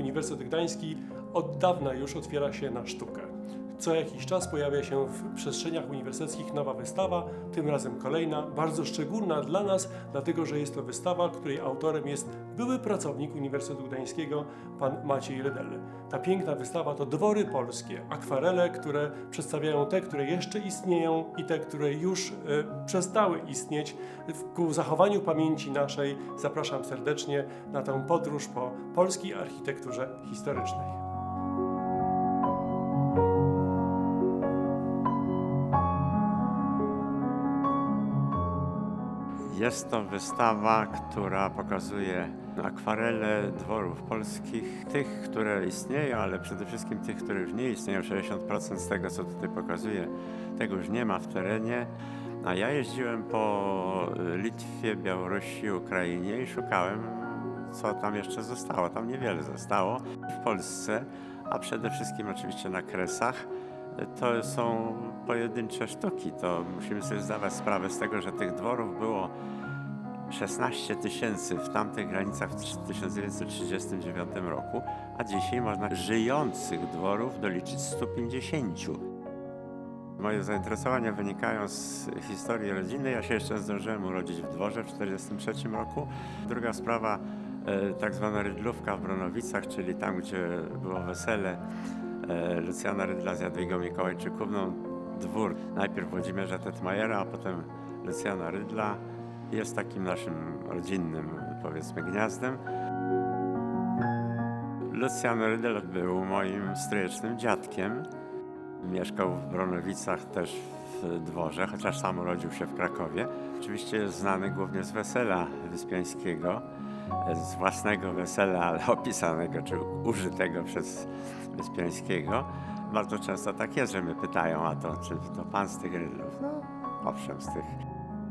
Uniwersytet Gdański od dawna już otwiera się na sztukę. Co jakiś czas pojawia się w przestrzeniach uniwersyteckich nowa wystawa, tym razem kolejna, bardzo szczególna dla nas, dlatego że jest to wystawa, której autorem jest były pracownik Uniwersytetu Gdańskiego, pan Maciej Rydel. Ta piękna wystawa to dwory polskie, akwarele, które przedstawiają te, które jeszcze istnieją i te, które już e, przestały istnieć. Ku zachowaniu pamięci naszej zapraszam serdecznie na tę podróż po polskiej architekturze historycznej. Jest to wystawa, która pokazuje akwarele dworów polskich, tych, które istnieją, ale przede wszystkim tych, które już nie istnieją. 60% z tego, co tutaj pokazuję, tego już nie ma w terenie. A ja jeździłem po Litwie, Białorusi, Ukrainie i szukałem, co tam jeszcze zostało. Tam niewiele zostało. W Polsce, a przede wszystkim oczywiście na Kresach, to są pojedyncze sztuki. To musimy sobie zdawać sprawę z tego, że tych dworów było 16 tysięcy w tamtych granicach w 1939 roku, a dzisiaj można żyjących dworów doliczyć 150. Moje zainteresowania wynikają z historii rodziny. Ja się jeszcze zdążyłem urodzić w dworze w 1943 roku. Druga sprawa, e, tak zwana Rydlówka w Bronowicach, czyli tam, gdzie było wesele Lucjana Rydla z Jadwigą Mikołajczykówną. Dwór najpierw Włodzimierza Tetmajera, a potem Lucjana Rydla jest takim naszym rodzinnym, powiedzmy, gniazdem. Lucjan Rydel był moim stryjecznym dziadkiem. Mieszkał w Bronowicach też w dworze, chociaż sam urodził się w Krakowie. Oczywiście jest znany głównie z wesela Wyspiańskiego, z własnego wesela, ale opisanego czy użytego przez Wyspiańskiego. Bardzo często tak jest, że mnie pytają, a to czy to pan z tych Rydlów? No, owszem, z tych.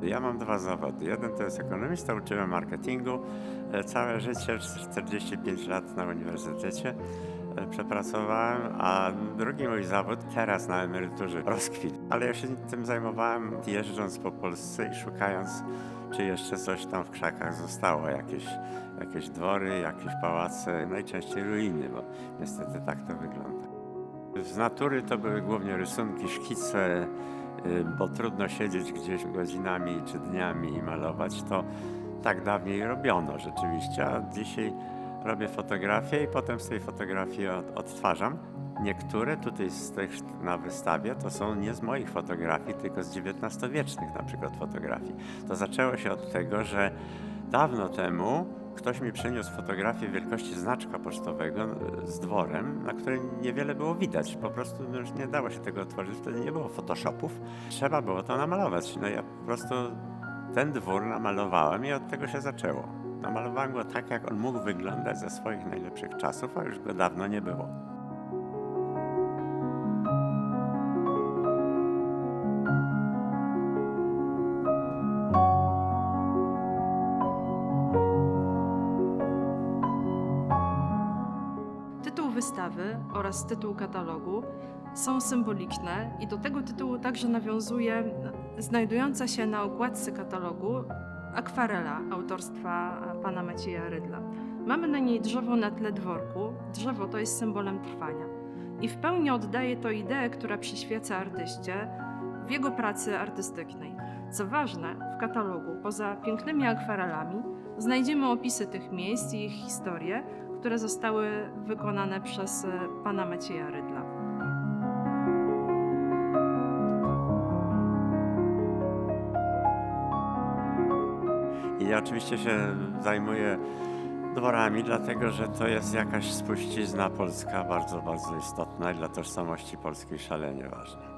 Ja mam dwa zawody. Jeden to jest ekonomista, uczyłem marketingu. E, Całe życie, 45 lat na uniwersytecie przepracowałem, a drugi mój zawód teraz na emeryturze rozkwit. Ale ja się tym zajmowałem jeżdżąc po Polsce i szukając, czy jeszcze coś tam w krzakach zostało, jakieś, jakieś dwory, jakieś pałace, najczęściej ruiny, bo niestety tak to wygląda. Z natury to były głównie rysunki, szkice, y, bo trudno siedzieć gdzieś godzinami czy dniami i malować. To tak dawniej robiono rzeczywiście, a dzisiaj robię fotografię i potem z tej fotografii od, odtwarzam. Niektóre tutaj z tych na wystawie to są nie z moich fotografii, tylko z XIX-wiecznych na przykład fotografii. To zaczęło się od tego, że dawno temu ktoś mi przyniósł fotografię wielkości znaczka pocztowego e, z dworem, na której niewiele było widać. Po prostu no, już nie dało się tego otworzyć, wtedy nie było photoshopów. Trzeba było to namalować. No ja po prostu ten dwór namalowałem i od tego się zaczęło. Namalowałem go tak, jak on mógł wyglądać ze swoich najlepszych czasów, a już go dawno nie było. Tytuł wystawy oraz tytuł katalogu są symboliczne i do tego tytułu także nawiązuje znajdująca się na okładce katalogu akwarela autorstwa pana Macieja Rydla. Mamy na niej drzewo na tle dworku. Drzewo to jest symbolem trwania i w pełni oddaje to ideę, która przyświeca artyście w jego pracy artystycznej. Co ważne, w katalogu poza pięknymi akwarelami znajdziemy opisy tych miejsc i ich historie, które zostały wykonane przez e, pana Macieja Rydla. I oczywiście się zajmuję dworami, dlatego że to jest jakaś spuścizna polska bardzo, bardzo istotna i dla tożsamości polskiej szalenie ważna.